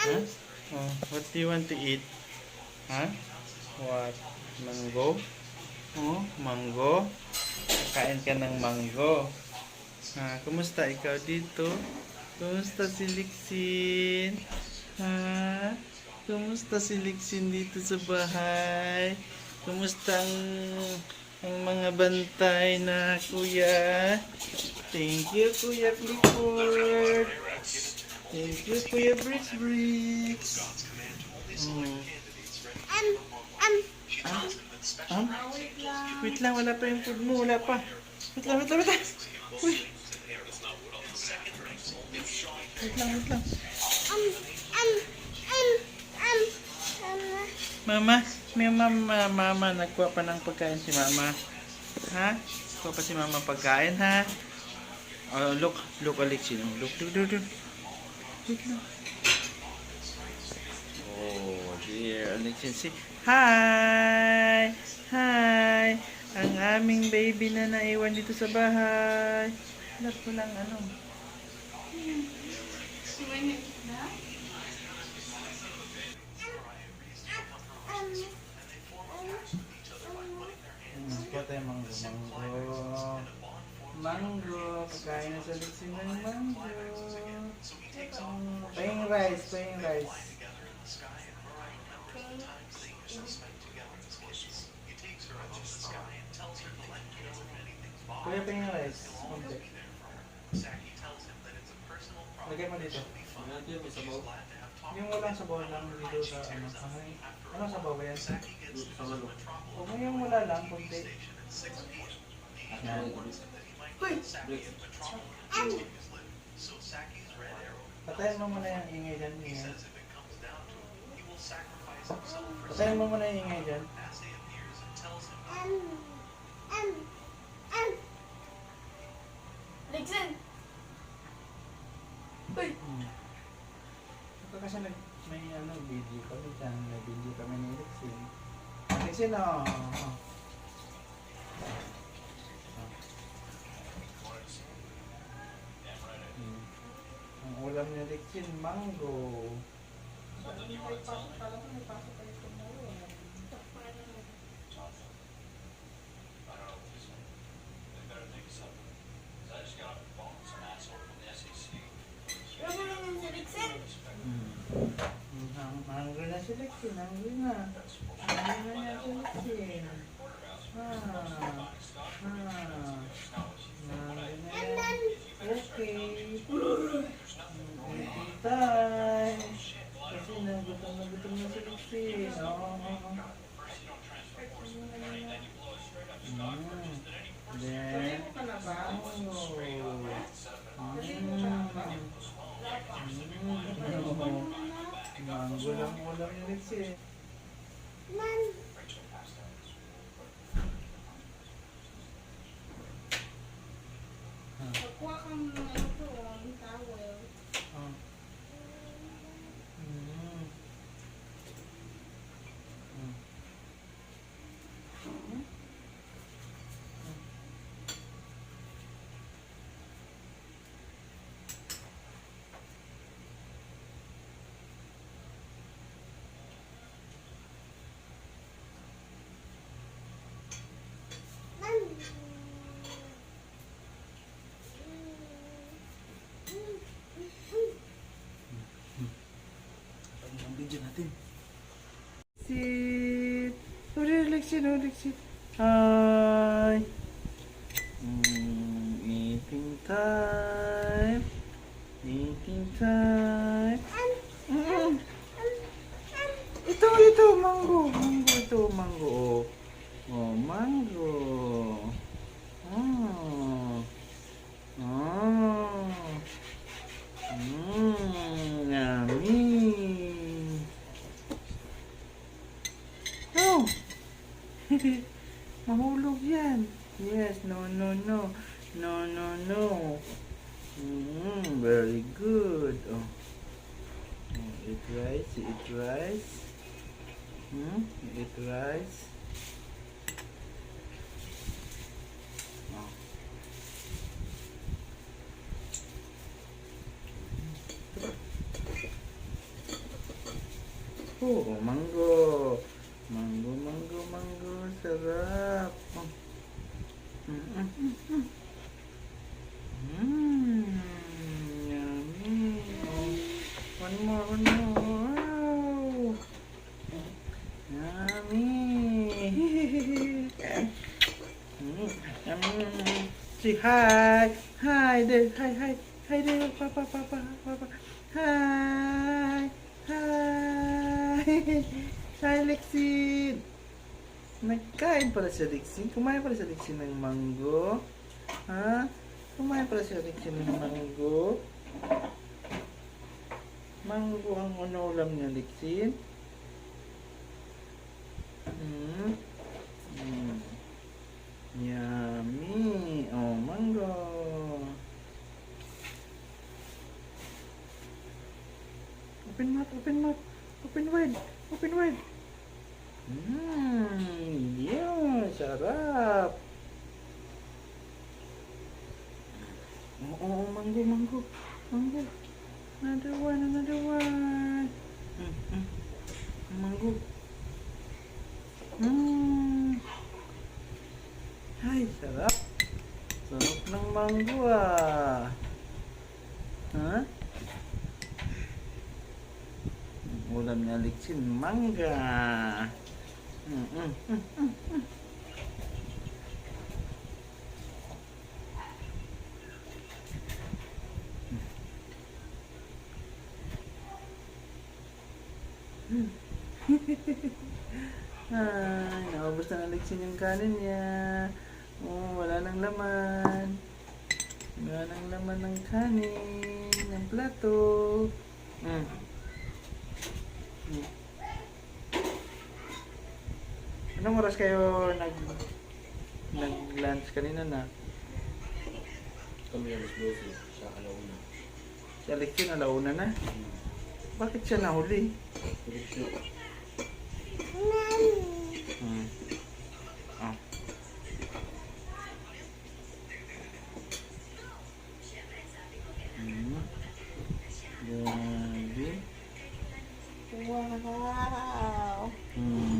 Huh? Oh, what do you want to eat? Huh? What? Mango? Oh, mango? Kain ka ng mango. Ha, kumusta ikaw dito? Kumusta si Lixin? Ha? Kumusta si Lixin dito sa bahay? Kumusta ang, ang mga bantay na kuya? Thank you, Kuya Clifford. Thank you, Kuya Bricks Bricks. Mm. Um, um, Ah? Ah? Wait lang, wala pa yung food mo, wala pa. Wait lang, wait lang, wait lang. Wait lang, wait lang. um, um, um, um, um, Mama, may mama, mama, nagkuha pa ng pagkain si mama. Ha? Kuha pa si mama pagkain, ha? Oh, look, look, Alexi. Look, look, look, look. Wait lang. Oh, dear, Alexi. Si Hi! Hi! Ang aming baby na naiwan dito sa bahay. Lahat ko lang, ano. Hmm, kuha tayo. Pagkain na sa litsin ng mango. Paying rice, paying rice. Kuya, paying rice. Konti. Lagay mo dito. Yung walang sabaw lang dito sa ano. Ano sabaw ba yan? Huwag mo yung wala lang, konti. Yan. Patayin mo muna yung ingay dyan. Patayin mo muna yung ingay dyan. Lixin! Uy! Ito kasi nag, may ano, video kami dyan. May video kami ni Lexin. Lexin, oh. oh. Hmm. Ang ulam ni Lexin, mango. Hungry na si Lexin, hungry na. Hungry na niya si Lexin. Ah. Ah. Hungry na yan. Okay. Mm, eating time. Kasi nagutom na gutom na si Lexin. Oo. Mm. Then, mango. Mm. Mm. Mango lang ulam ni Lexin. Man. Kuha kang ano to, ang towel. Ah. Mm. Mm. Man. Ano ang video natin? Sit! Oh, relax yun, oh, relax yun. Hi! Mm, eating time. Eating time. Mm. Ito, ito, mango. Mango, ito, mango. Oh, oh mango. Oh. Oh. Mahulog yan. Yes, no, no, no. No, no, no. Mmm, very good. Oh. oh eat rice, eat rice. Hmm, eat rice. Oh. Oh, mango. Mango, mango, mango. Sarap. Oh. Mm, mm, mm, mm. Mm, yummy. Oh, one more, one more. Wow. Yummy. Mm, mm. Say hi. Hi there. Hi, hi. Hi there. Papa, papa, papa. Hi. Hi. Hi, Lexin. Nagkain pala si Lexin. Kumain pala si Lexin ng mango. Ha? Kumain pala si Lexin ng mango. Mango ang unulam niya, Lexin. Hmm. Oo, oh, mango, mango. Mango. Another one, another one. Mm, mm. Mango. Mmm. Ay, sarap. Sarap ng mango ah. Ha? Ang Ulam niya Alexin, mangga. Mm, mm, mm, mm, mm. Ay, naubos na ng Alexin yung kanin niya. Oh, wala nang laman. Wala nang laman ng kanin, ng plato. Mm. Mm. Anong oras kayo nag nag-lunch kanina na? Kami alas 12, sa alauna. Si Alexin alauna na. Bakit siya nahuli? Direksyon. Hmm. Oh. Hmm. Grabe. Wow. Hmm.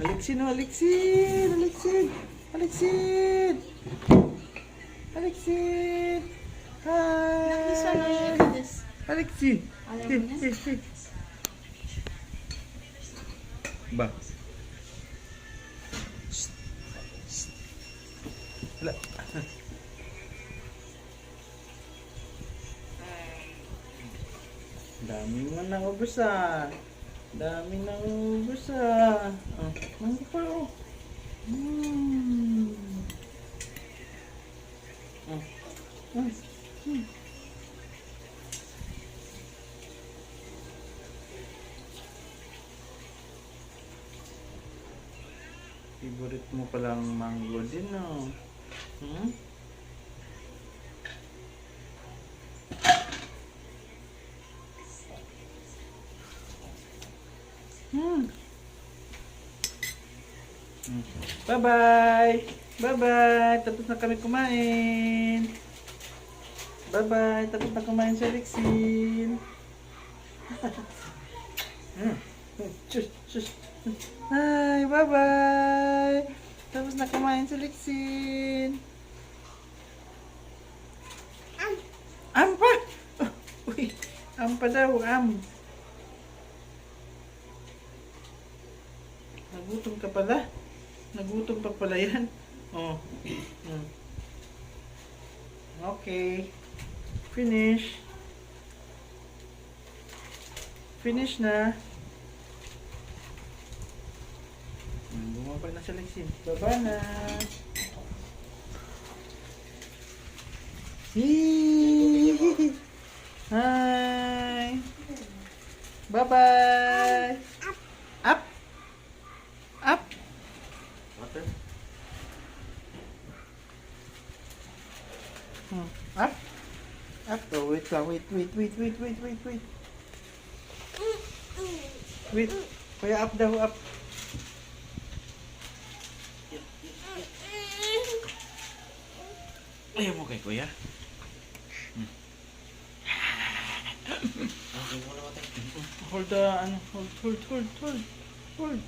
Alexin, Alexin, Alexin, Alexin, Alexin. Hi. Na? eh. Ba? Wala. Dami mo nang ubos ah. Dami nang ubos ah. Oh, mango pa oh. Mm. Oh. Mm. Mm. Favorite mo palang mango din, no? Hmm? Hmm. Bye-bye! Bye-bye! Tapos na kami kumain! Bye-bye! Tapos na kumain si Alexin! Hmm. Shush! Shush! Hi! Bye-bye! Tapos na kumain si Lexin! Am. Am pa! Oh, uy! Am pa daw! Am! Nagutom ka pala? Nagutom pa pala yan? Oh. Hmm. Okay. Finish. Finish na. Bumaba na si Lexin. Baba na. Hi! Bye-bye! Up! Up! Water? Hmm. Up! Up! Oh, wait lang. Wait, wait, wait, wait, wait, wait, wait. Wait. Kuya, up daw, up. Ayaw mo kay kuya? Okay, muna water. Hold the, ano, hold, hold, hold, hold, hold.